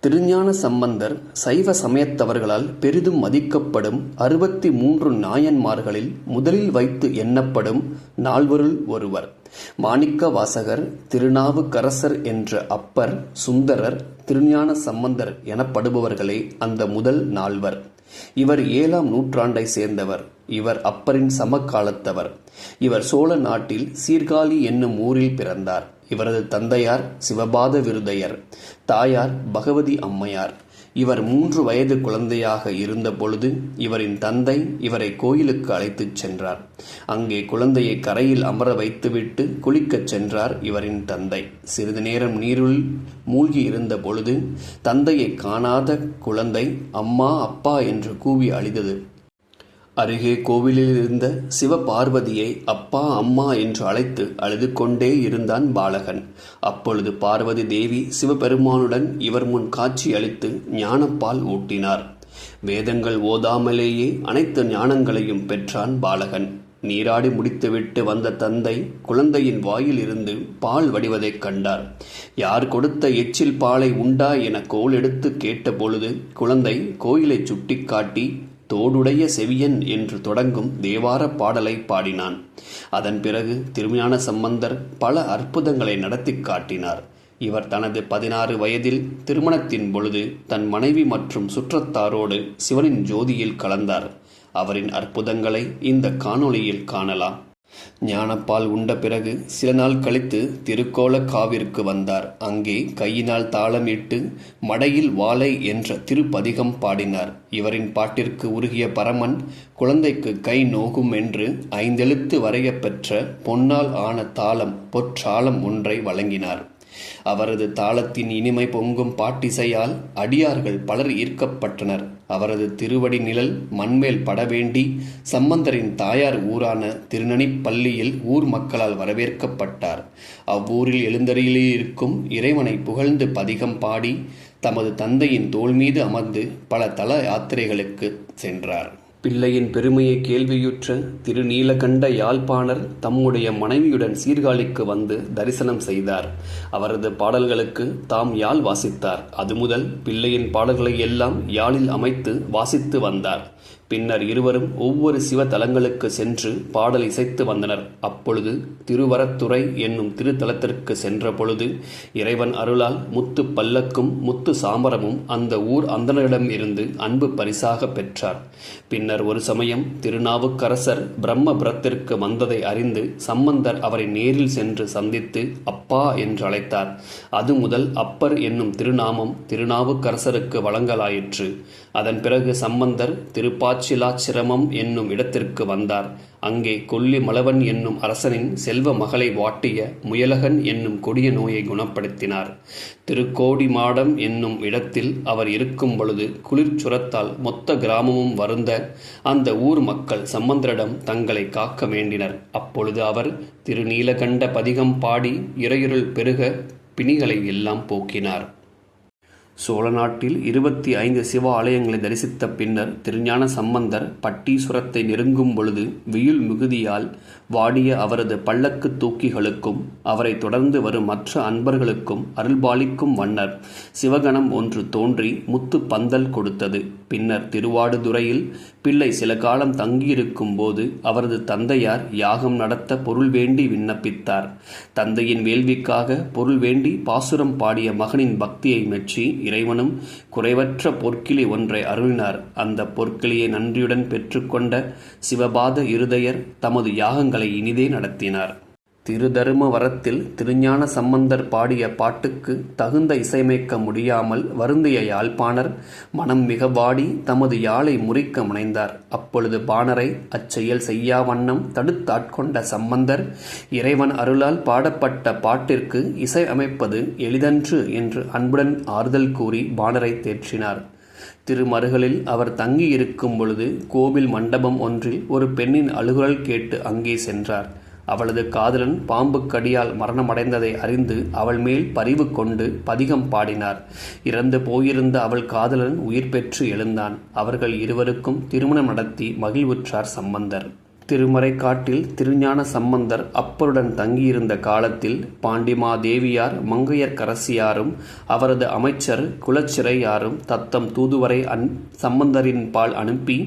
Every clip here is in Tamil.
திருஞான சம்பந்தர் சைவ சமயத்தவர்களால் பெரிதும் மதிக்கப்படும் அறுபத்தி மூன்று நாயன்மார்களில் முதலில் வைத்து எண்ணப்படும் நால்வருள் ஒருவர். மாணிக்க வாசகர் திருநாவுக்கரசர் என்ற அப்பர் சுந்தரர் திருஞான சம்பந்தர் எனப்படுபவர்களே அந்த முதல் நால்வர். இவர் ஏழாம் நூற்றாண்டை சேர்ந்தவர். இவர் அப்பரின் சமகாலத்தவர். இவர் சோழ நாட்டில் சீர்காழி என்னும் ஊரில் பிறந்தார். இவரது தந்தையார் சிவபாத விருதையர் தாயார் பகவதி அம்மையார். இவர் மூன்று வயது குழந்தையாக இருந்தபொழுது இவரின் தந்தை இவரை கோயிலுக்கு அழைத்துச் சென்றார். அங்கே குழந்தையை கரையில் அமர வைத்துவிட்டு குளிக்கச் சென்றார் இவரின் தந்தை. சிறிது நேரம் நீருள் மூழ்கி இருந்த பொழுது தந்தையை காணாத குழந்தை அம்மா அப்பா என்று கூவி அழிதது அருகே கோவிலில் இருந்த சிவபார்வதியை அப்பா அம்மா என்று அழைத்து அழுது கொண்டே இருந்தான் பாலகன். அப்பொழுது பார்வதி தேவி சிவபெருமானுடன் இவர் முன் காட்சி அளித்து ஞானப்பால் ஊட்டினார். வேதங்கள் ஓதாமலேயே அனைத்து ஞானங்களையும் பெற்றான் பாலகன். நீராடி முடித்துவிட்டு வந்த தந்தை குழந்தையின் வாயில் இருந்து பால் வடிவதைக் கண்டார். யார் கொடுத்த எச்சில் பாலை உண்டா? என கோல் எடுத்து கேட்டபொழுது குழந்தை கோயிலை சுட்டிக்காட்டி தோடுடைய செவியன் என்று தொடங்கும் தேவார பாடலை பாடினான். அதன் பிறகு திருஞான சம்பந்தர் பல அற்புதங்களை நடத்தி காட்டினார். இவர் தனது பதினாறு வயதில் திருமணத்தின் பொழுது தன் மனைவி மற்றும் சுற்றத்தாரோடு சிவனின் ஜோதியில் கலந்தார். அவரின் அற்புதங்களை இந்த காணொளியில் காணலாம். ஞானப்பால் உண்ட பிறகு சில நாள் கழித்து திருக்கோலக்காவிற்கு வந்தார். அங்கே கையினால் தாளமிட்டு மடையில் வாழை என்ற திருப்பதிகம் பாடினார். இவரின் பாட்டிற்கு உருகிய பரமன் குழந்தைக்கு கை நோகும் என்று ஐந்தெழுத்து வரையப் பெற்ற பொன்னால் ஆன தாளம் பொற்றாளம் ஒன்றை வழங்கினார். அவரது தாளத்தின் இனிமை பொங்கும் பாட்டிசையால் அடியார்கள் பலர் ஈர்க்கப்பட்டனர். அவரது திருவடி நிழல் மண்மேல் படவேண்டி சம்பந்தரின் தாயார் ஊரான திருநனிப்பள்ளியில் ஊர் மக்களால் வரவேற்கப்பட்டார். அவ்வூரில் எழுந்தருளிலிருக்கும் இறைவனை புகழ்ந்து பதிகம் பாடி தமது தந்தையின் தோள் மீது அமர்ந்து பல தல யாத்திரைகளுக்கு சென்றார். பிள்ளையின் பெருமையை கேள்வியுற்ற திருநீலகண்ட யாழ்ப்பாணர் தம்முடைய மனைவியுடன் சீர்காழிக்கு வந்து தரிசனம் செய்தார். அவரது பாடல்களுக்கு தாம் யாழ் வாசித்தார். அது முதல் பிள்ளையின் பாடல்களை எல்லாம் யாழில் அமைத்து வாசித்து வந்தார். பின்னர் இருவரும் ஒவ்வொரு சிவ தலங்களுக்கு சென்று பாடல் இசைத்து வந்தனர். அப்பொழுது திருவரத்துறை என்னும் திருத்தலத்திற்கு சென்ற பொழுது இறைவன் அருளால் முத்து பல்லக்கும் முத்து சாமரமும் அந்த ஊர் அந்தனரிடம் இருந்து அன்பு பரிசாக பெற்றார். பின்னர் ஒரு சமயம் திருநாவுக்கரசர் பிரம்மபுரத்திற்கு வந்ததை அறிந்து சம்பந்தர் அவரை நேரில் சென்று சந்தித்து அப்பா என்று அழைத்தார். அது முதல் அப்பர் என்னும் திருநாமம் திருநாவுக்கரசருக்கு வழங்கலாயிற்று. அதன் பிறகு சம்பந்தர் திருப்பாச்சிலாச்சிரமம் என்னும் இடத்திற்கு வந்தார். அங்கே கொல்லி மலவன் என்னும் அரசனின் செல்வ மகளை வாட்டிய முயலகன் என்னும் கொடிய நோயை குணப்படுத்தினார். திருக்கோடி மாடம் என்னும் இடத்தில் அவர் இருக்கும் பொழுது குளிர்ச்சுரத்தால் மொத்த கிராமமும் வருந்த அந்த ஊர் மக்கள் சம்பந்தரிடம் தங்களை காக்க வேண்டினர். அப்பொழுது அவர் திருநீலகண்ட பதிகம் பாடி இறையுருள் பெருக பிணிகளை எல்லாம் போக்கினார். சோழ நாட்டில் இருபத்தி ஐந்து சிவ ஆலயங்களை தரிசித்த பின்னர் திருஞான சம்பந்தர் பட்டீஸ்வரத்தை நெருங்கும் பொழுது வெயில் மிகுதியால் வாடிய அவரது பல்லக்கு தூக்கிகளுக்கும் அவரை தொடர்ந்து வரும் மற்ற அன்பர்களுக்கும் அருள்பாலிக்கும் வண்ணர் சிவகணம் ஒன்று தோன்றி முத்து பந்தல் கொடுத்தது. பின்னர் திருவாடுதுறையில் பிள்ளை சில காலம் தங்கியிருக்கும் போது அவரது தந்தையார் யாகம் நடத்த பொருள் வேண்டி விண்ணப்பித்தார். தந்தையின் வேள்விக்காக பொருள் வேண்டி பாசுரம் பாடிய மகனின் பக்தியை மெச்சி இறைவனும் குறைவற்ற பொற்கிளி ஒன்றை அருளினார். அந்த பொற்கிளியை நன்றியுடன் பெற்றுக்கொண்ட சிவபாத இருதயர் தமது யாகங்களை இனிதே நடத்தினார். திருதருமவரத்தில் திருஞான சம்பந்தர் பாடிய பாட்டுக்கு தகுந்த இசையமைக்க முடியாமல் வருந்திய யாழ்ப்பாணர் மனம் மிக வாடி தமது யாழை முறிக்க முனைந்தார். அப்பொழுது பாணரை அச்செயல் செய்யா வண்ணம் தடுத்தாட்கொண்ட சம்பந்தர் இறைவன் அருளால் பாடப்பட்ட பாட்டிற்கு இசை அமைப்பது எளிதன்று என்று அன்புடன் ஆறுதல் கூறி பாணரை தேற்றினார். திருமருகலில் அவர் தங்கியிருக்கும் பொழுது கோவில் மண்டபம் ஒன்றில் ஒரு பெண்ணின் அழுகுரல் கேட்டு அங்கே சென்றார். அவளது காதலன் பாம்பு கடியால் மரணமடைந்ததை அறிந்து அவள் மேல் பரிவு கொண்டு பதிகம் பாடினார். இறந்து போயிருந்த அவள் காதலன் உயிர் பெற்று எழுந்தான். அவர்கள் இருவருக்கும் திருமணம் நடத்தி மகிழ்வுற்றார் சம்பந்தர். திருமறைக்காட்டில் திருஞான சம்பந்தர் அப்பருடன் தங்கியிருந்த காலத்தில் பாண்டிமாதேவியார் மங்கையர்க்கரசியாரும் அவரது அமைச்சர் குலச்சிறையாரும் தத்தம் தூதுவரை அன் சம்பந்தரின் பால் அனுப்பி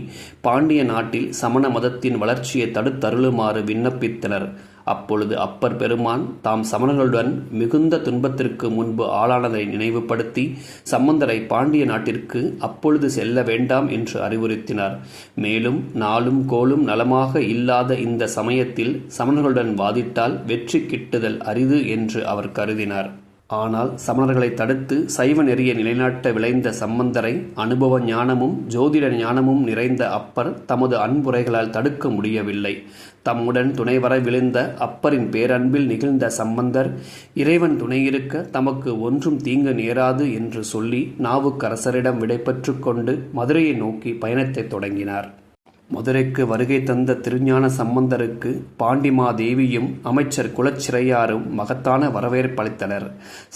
பாண்டிய நாட்டில் சமண மதத்தின் வளர்ச்சியை தடுத்தருளுமாறு விண்ணப்பித்தனர். அப்பொழுது அப்பர் பெருமான் தாம் சமணர்களுடன் மிகுந்த துன்பத்திற்கு முன்பு ஆளானதை நினைவுபடுத்தி சம்பந்தரை பாண்டிய நாட்டிற்கு அப்பொழுது செல்ல வேண்டாம் என்று அறிவுறுத்தினார். மேலும் நாளும் கோலும் நலமாக இல்லாத இந்த சமயத்தில் சமணர்களுடன் வாதிட்டால் வெற்றி கிட்டுதல் அரிது என்று அவர் கருதினார். ஆனால் சமணர்களை தடுத்து சைவ நெறியை நிலைநாட்ட விளைந்த சம்பந்தரை அனுபவ ஞானமும் ஜோதிட ஞானமும் நிறைந்த அப்பர் தமது அன்புரைகளால் தடுக்க முடியவில்லை. தம்முடன் துணை வர விழுந்த அப்பரின் பேரன்பில் நிகழ்ந்த சம்பந்தர் இறைவன் துணையிருக்க தமக்கு ஒன்றும் தீங்கு நேராது என்று சொல்லி நாவுக்கரசரிடம் விடைபெற்று கொண்டு மதுரையை நோக்கி பயணத்தைத் தொடங்கினார். மதுரைக்கு வருகை தந்த திருஞான சம்பந்தருக்கு பாண்டிமாதேவியும் அமைச்சர் குலச்சிறையாரும் மகத்தான வரவேற்பளித்தனர்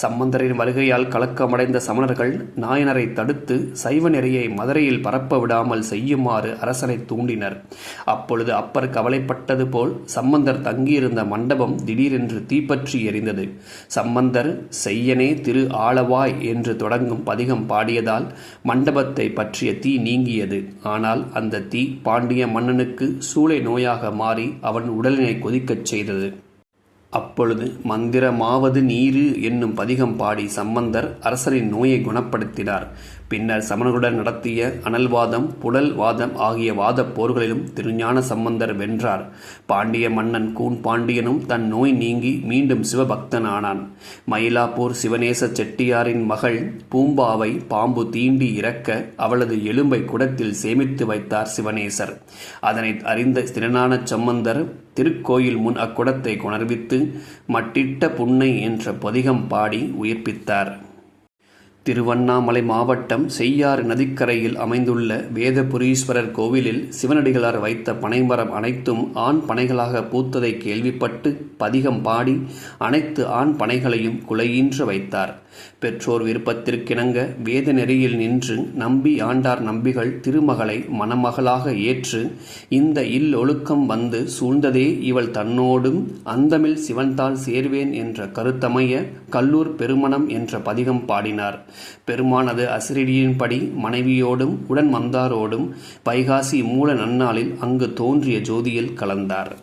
சம்பந்தரின் வருகையால் கலக்கமடைந்த சமணர்கள் நாயனரை தடுத்து சைவ நெறியை மதுரையில் பரப்ப விடாமல் செய்யுமாறு அரசனை தூண்டினர். அப்பொழுது அப்பர் கவலைப்பட்டது போல் சம்பந்தர் தங்கியிருந்த மண்டபம் திடீரென்று தீப்பற்றி எரிந்தது. சம்பந்தர் செய்யனே திரு ஆளவாய் என்று தொடங்கும் பதிகம் பாடியதால் மண்டபத்தை பற்றிய தீ நீங்கியது. ஆனால் அந்த தீ பாண்டிய மன்னனுக்கு சூளை நோயாக மாறி அவன் உடலினை கொதிக்கச் செய்தது. அப்பொழுது மந்திரமாவது நீரு என்னும் பதிகம் பாடி சம்பந்தர் அரசரின் நோயை குணப்படுத்தினார். பின்னர் சமணர்களுடன் நடத்திய அனல்வாதம் புடல் வாதம் ஆகிய வாதப் போர்களிலும் திருஞான சம்பந்தர் வென்றார். பாண்டிய மன்னன் கூன் பாண்டியனும் தன் நோய் நீங்கி மீண்டும் சிவபக்தனானான். மயிலாப்பூர் சிவநேச செட்டியாரின் மகள் பூம்பாவை பாம்பு தீண்டி இறக்க அவளது எலும்பை குடத்தில் சேமித்து வைத்தார் சிவநேசர். அதனை அறிந்த திருஞான சம்பந்தர் திருக்கோயில் முன் அக்குடத்தை கொணர்வித்து மட்டிட்ட புன்னை என்ற பதிகம் பாடி உயிர்ப்பித்தார். திருவண்ணாமலை மாவட்டம் செய்யாறு நதிக்கரையில் அமைந்துள்ள வேதபுரீஸ்வரர் கோவிலில் சிவனடிகளார் வைத்த பனைமரம் அனைத்தும் ஆண் பனைகளாக பூத்ததை கேள்விப்பட்டு பதிகம் பாடி அனைத்து ஆண் பனைகளையும் குலையின்று வைத்தார். பெற்றோர் விருப்பத்திற்கிணங்க வேத நெறியில் நின்று நம்பி ஆண்டார் நம்பிகள் திருமகளை மணமகளாக ஏற்று இந்த இல் ஒழுக்கம் வந்து சூழ்ந்ததே இவள் தன்னோடும் அந்தமில் சிவன்தால் சேர்வேன் என்ற கருத்தமைய கல்லூர் பெருமணம் என்ற பதிகம் பாடினார். பெருமானது அசிரிடியின்படி மனைவியோடும் உடன் வந்தாரோடும் வைகாசி மூல நன்னாளில் அங்கு தோன்றிய ஜோதியில் கலந்தார்.